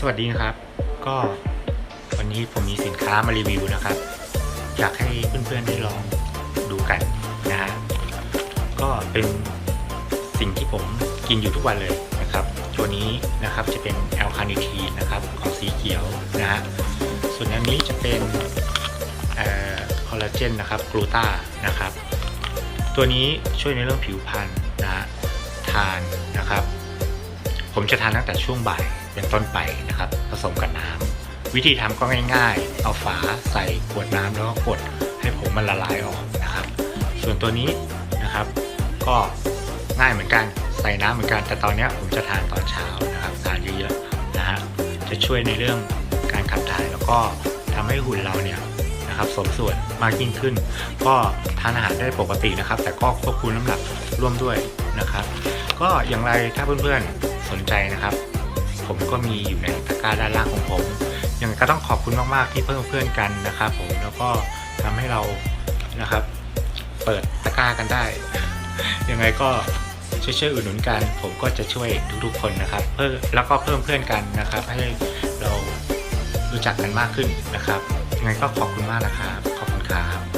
สวัสดีครับ ก็วันนี้ผมมีสินค้ามารีวิวนะครับ อยากให้เพื่อนๆได้ลองดูกันนะฮะก็เป็นสิ่งที่ผมกินอยู่ทุกวันเลยนะครับ ตัวนี้นะครับจะเป็นแอลคาเนทีนนะครับของสีเขียวนะฮะส่วนอันนี้จะเป็นคอลลาเจนนะครับกลูตานะครับ ตัวนี้ช่วยในเรื่องผิวพรรณนะทานนะครับ ผมจะทานตั้งแต่ช่วงบ่าย เป็นต้นไปนะครับ ผสมกับน้ำวิธีทำก็ง่าย ๆ เอาฝาใส่ขวดน้ำแล้วก็กดให้ผมมันละลายออกนะครับ ส่วนตัวนี้นะครับ ก็ง่ายเหมือนกันใส่น้ำเหมือนกันแต่ตอนนี้ผมจะทานตอนเช้านะครับทานเยอะๆนะฮะจะช่วยในเรื่องการขับถ่ายแล้วก็ทำให้หุ่นเราเนี่ยนะครับสมส่วนมากยิ่งขึ้น ก็ทานอาหารได้ปกตินะครับ แต่ก็ควบคุมน้ำหนักร่วมด้วยนะครับ ก็อย่างไรถ้าเพื่อนๆสนใจนะครับ ผมก็มีอยู่ในตะกร้าด้านล่างของผมยังก็ต้องขอบคุณมากๆที่เพิ่มเพื่อนกันนะครับผมแล้วก็ทำให้เรานะครับ เปิดตะกร้ากันได้ ยังไงก็ช่วยๆอุดหนุนกัน ผมก็จะช่วยทุกๆคนนะครับ เพิ่มแล้วก็เพิ่มเพื่อนกันนะครับ ให้เรารู้จักกันมากขึ้นนะครับยังไงก็ขอบคุณมากนะครับขอบคุณครับ